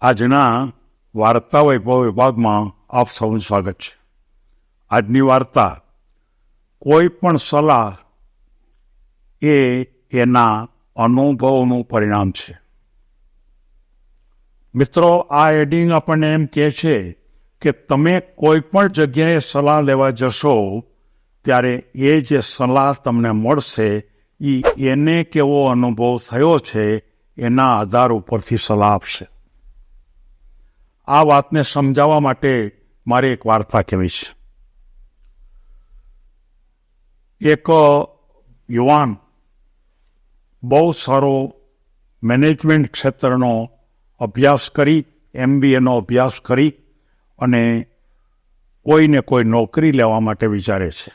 આજના વાર્તા વૈભવ વિભાગમાં આપ સૌનું સ્વાગત છે. આજની વાર્તા કોઈ પણ સલાહ એ એના અનુભવનું પરિણામ છે. મિત્રો, આ એડિંગ આપણને એમ કહે છે કે તમે કોઈ પણ જગ્યાએ સલાહ લેવા જશો, ત્યારે એ જે સલાહ તમને મળશે એ એને કેવો અનુભવ થયો છે, એના આધાર ઉપરથી સલાહ આપશે. આ વાતને સમજાવવા માટે મારે એક વાર્તા કહેવી છે. એક યુવાન બહુ સારો મેનેજમેન્ટ ક્ષેત્રનો અભ્યાસ કરી એમબીએનો અભ્યાસ કરી અને કોઈને કોઈ નોકરી લેવા માટે વિચારે છે.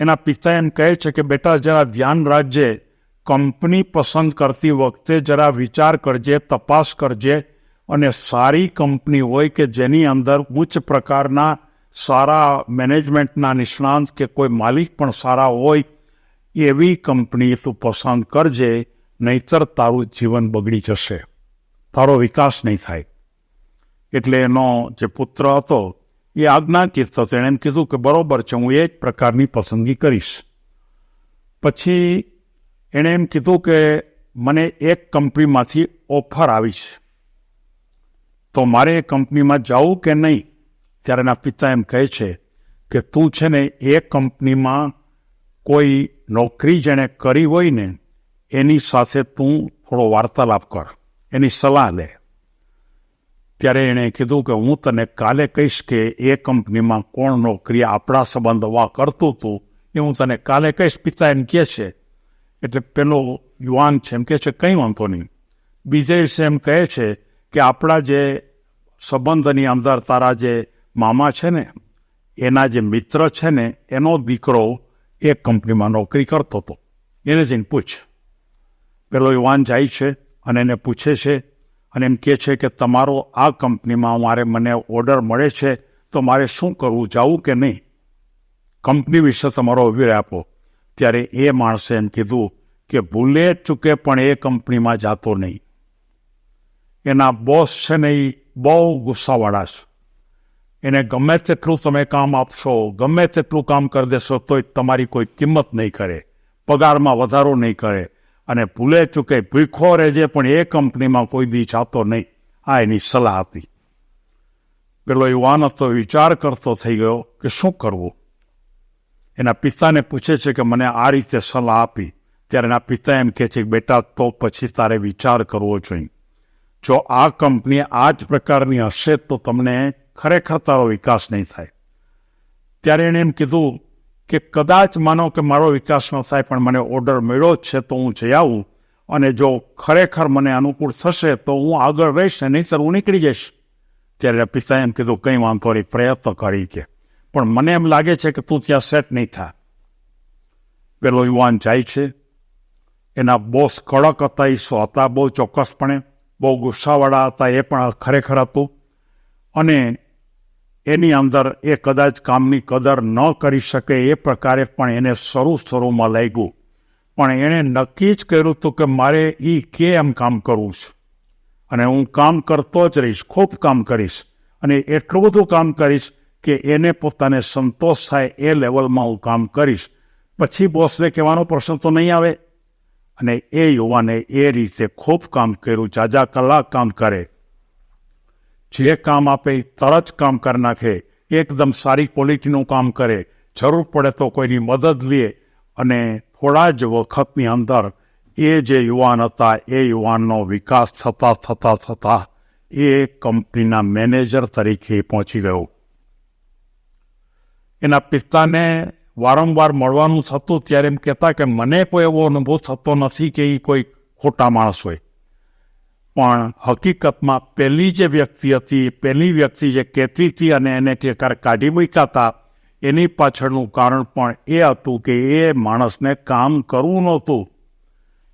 એના પિતા એમ કહે છે કે, બેટા, જરા ધ્યાન રાખજે. કંપની પસંદ કરતી વખતે જરા વિચાર કરજે, તપાસ કરજે. અને સારી કંપની હોય કે જેની અંદર ઉચ્ચ પ્રકારના સારા મેનેજમેન્ટના નિષ્ણાંત કે કોઈ માલિક પણ સારા હોય, એવી કંપની તું પસંદ કરજે, નહીતર તારું જીવન બગડી જશે. તારો વિકાસ નહીં થાય. એટલે એનો જે પુત્ર હતો, એ આજ્ઞાકીત હતો એણે એમ કીધું કે બરાબર છે, હું એ જ પ્રકારની પસંદગી કરીશ. પછી એણે એમ કીધું કે મને એક કંપનીમાંથી ઓફર આવી છે. તો મારે એ કંપનીમાં જવું કે નહીં? ત્યારે એના પિતા એમ કહે છે કે તું છે ને એ કંપનીમાં કોઈ નોકરી જેણે કરી હોય ને, એની સાથે તું થોડો વાર્તાલાપ કર, એની સલાહ લે. ત્યારે એણે કીધું કે હું તને કાલે કહીશ કે એ કંપનીમાં કોણ નોકરી આપણા સંબંધ વા કરતું હતું એ હું તને કાલે કહીશ. પિતા એમ કહે છે, એટલે પેલો યુવાન છે એમ કહે છે, કંઈ વાંધો નહીં. બીજે એમ કહે છે કે આપણા જે સંબંધની અંદર તારા જે મામા છે ને, એના જે મિત્ર છે ને, એનો દીકરો એ કંપનીમાં નોકરી કરતો હતો. એને જઈને પૂછ. પેલો યુવાન જાય છે અને એને પૂછે છે અને એમ કહે છે કે તમારો આ કંપનીમાં મારે મને ઓર્ડર મળે છે, તો મારે શું કરવું, જવું કે નહીં? કંપની વિશે તમારો અભિપ્રાય આપો. ત્યારે એ માણસે એમ કીધું કે ભૂલે ચૂકે પણ એ કંપનીમાં જાતો નહીં. એના બોસ છે ને એ બહુ ગુસ્સાવાળા છે. એને ગમે તેટલું તમે કામ આપશો, ગમે તેટલું કામ કરી દેશો, તોય તમારી કોઈ કિંમત નહીં કરે, પગારમાં વધારો નહીં કરે અને ભૂલે ચૂકે ભીખો રહેજે પણ એ કંપનીમાં કોઈ દી જાતો નહીં. આ એની સલાહ આપી પેલો યુવાન હતો વિચાર કરતો થઈ ગયો કે શું કરવું? એના પિતાને પૂછે છે કે મને આ રીતે સલાહ આપી. ત્યારે એના પિતા એમ કહે છે કે બેટા, તો પછી તારે વિચાર કરવો જોઈએ. જો આ કંપની આ જ પ્રકારની હશે તો તમને ખરેખર તારો વિકાસ નહીં થાય. ત્યારે એણે એમ કીધું કે કદાચ માનો કે મારો વિકાસ ન થાય, પણ મને ઓર્ડર મળ્યો જ છે તો હું જઈ આવું અને જો ખરેખર મને અનુકૂળ થશે તો હું આગળ રહીશ નહીં સર હું નીકળી જઈશ. ત્યારે પિતાએ એમ કીધું, કંઈ વાંધો નહીં, પ્રયત્ન કરી કે. પણ મને એમ લાગે છે કે તું ત્યાં સેટ નહીં થા. પેલો યુવાન જાય છે. એના બોસ કડક હતા એ સો હતા બહુ ચોક્કસપણે. બહુ ગુસ્સાવાળા હતા એ પણ ખરેખર હતું. અને એની અંદર એ કદાચ કામની કદર ન કરી શકે એ પ્રકારે પણ એને શરૂ શરૂમાં લાગ્યું. પણ એણે નક્કી જ કર્યું હતું કે મારે એ કે એમ કામ કરવું છે. અને હું કામ કરતો જ રહીશ, ખૂબ કામ કરીશ. અને એટલું બધું કામ કરીશ કે એને પોતાને સંતોષ થાય એ લેવલમાં હું કામ કરીશ. પછી બોસને કહેવાનો પ્રશ્ન તો નહીં આવે. અને એ યુવાને એ રીતે ખૂબ કામ કર્યું, જાજા કલાક કામ કરે. જે કામ આપે તરત કામ કરી નાખે, એકદમ સારી ક્વોલિટીનું કામ કરે. જરૂર પડે તો કોઈની મદદ લે અને થોડા જ વખતની અંદર એ જે યુવાન હતા, એ યુવાનનો વિકાસ થતાં થતાં થતાં એ કંપનીના મેનેજર તરીકે પહોંચી ગયો. એના પિતાને વારંવાર મળવાનું થતું ત્યારે એમ કહેતા કે મને કોઈ એવો અનુભવ થતો નથી કે એ કોઈ ખોટા માણસ હોય. પણ હકીકતમાં પહેલી જે વ્યક્તિ હતી, પહેલી વ્યક્તિ જે કહેતી હતી અને એને કે કાઢી મૂક્યા હતા, એની પાછળનું કારણ પણ એ હતું કે એ માણસને કામ કરવું નહોતું.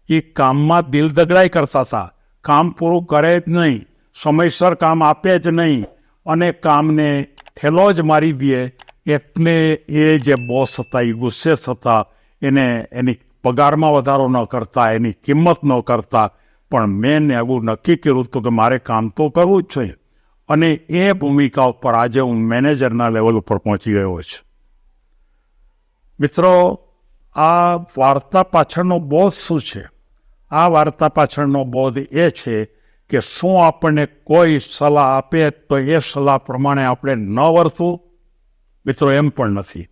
એ કામમાં દિલ દગડાઈ કરતા હતા. કામ પૂરું કરે જ નહીં. સમયસર કામ આપે જ નહીં. અને કામને ઠેલો જ મારી દે. એટલે એ જે બોસ હતા એ ગુસ્સે થતા એને એની પગારમાં વધારો ન કરતા એની કિંમત ન કરતા પણ મેં એવું નક્કી કર્યું હતું કે મારે કામ તો કરવું જ છે અને એ ભૂમિકા ઉપર આજે હું મેનેજરના લેવલ ઉપર પહોંચી ગયો છું મિત્રો આ વાર્તા પાછળનો બોધ શું છે આ વાર્તા પાછળનો બોધ એ છે કે શું આપણને કોઈ સલાહ આપે તો એ સલાહ પ્રમાણે આપણે ન વર્તવું મિત્રો, એમ પણ નથી.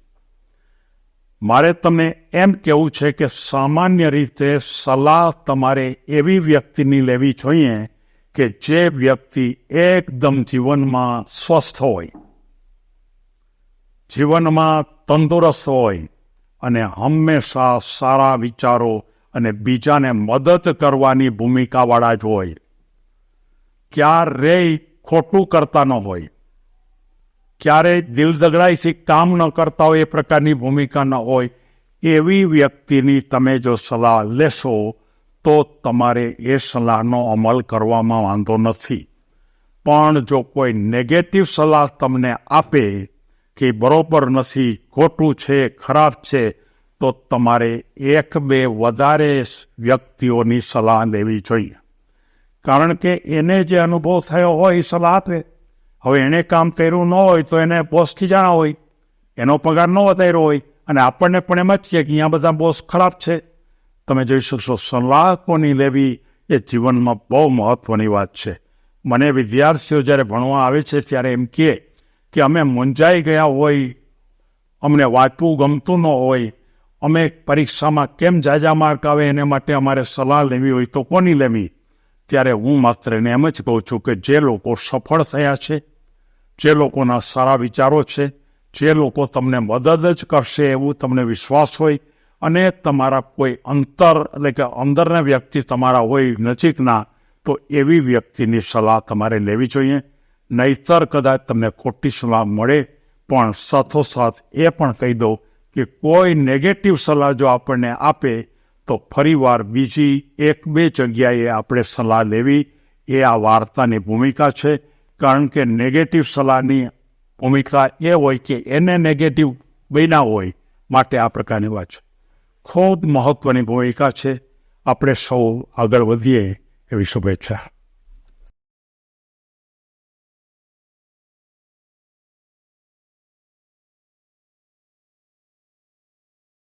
મારે તમને એમ કહેવું છે કે સામાન્ય રીતે સલાહ તમારે એવી વ્યક્તિની લેવી જોઈએ કે જે વ્યક્તિ એકદમ જીવનમાં સ્વસ્થ હોય. જીવનમાં તંદુરસ્ત હોય અને હંમેશા સારા વિચારો અને બીજાને મદદ કરવાની ભૂમિકાવાળા જ હોય. ક્યારેય ખોટું કરતા ન હોય. ક્યારેય દિલ ઝઘડાઈથી કામ ન કરતા હોય, એ પ્રકારની ભૂમિકા ન હોય, એવી વ્યક્તિની તમે જો સલાહ લેશો, તો તમારે એ સલાહનો અમલ કરવામાં વાંધો નથી. પણ જો કોઈ નેગેટિવ સલાહ તમને આપે કે બરોબર નથી, ખોટું છે, ખરાબ છે, તો તમારે એક બે વધારે વ્યક્તિઓની સલાહ લેવી જોઈએ. કારણ કે એને જે અનુભવ થયો હોય, એ સલાહ આપે. હવે એણે કામ કર્યું ન હોય તો એને બોસથી જાણા હોય એનો પગાર ન વધાર્યો હોય. અને આપણને પણ એમ જ છે કે અહીંયા બધા બોસ ખરાબ છે. તમે જોઈ શકશો સલાહ કોની લેવી એ જીવનમાં બહુ મહત્વની વાત છે. મને વિદ્યાર્થીઓ જ્યારે ભણવા આવે છે ત્યારે એમ કહે કે અમે મૂંઝાઈ ગયા હોય, અમને વાંચવું ગમતું ન હોય, અમે પરીક્ષામાં કેમ જાજા માર્ક આવે એને માટે અમારે સલાહ લેવી હોય તો કોની લેવી? ત્યારે હું માત્ર એને એમ જ કહું છું કે જે લોકો સફળ થયા છે જે લોકોના સારા વિચારો છે, જે લોકો તમને મદદ જ કરશે એવું તમને વિશ્વાસ હોય અને તમારા કોઈ અંતર એટલે કે અંદરના વ્યક્તિ તમારા હોય નજીકના, તો એવી વ્યક્તિની સલાહ તમારે લેવી જોઈએ. નહીતર કદાચ તમને ખોટી સલાહ મળે, પણ સાથોસાથ એ પણ કહી દઉં કે કોઈ નેગેટિવ સલાહ જો આપણને આપે, તો ફરીવાર બીજી એક બે જગ્યાએ આપણે સલાહ લેવી એ આ વાર્તાની ભૂમિકા છે. કારણ કે નેગેટિવ સલાહની ભૂમિકા એ હોય કે એને નેગેટિવ બન્યા હોય માટે આ પ્રકારની વાત છે. ખૂબ મહત્વની ભૂમિકા છે. આપણે સૌ આગળ વધીએ એવી શુભેચ્છા.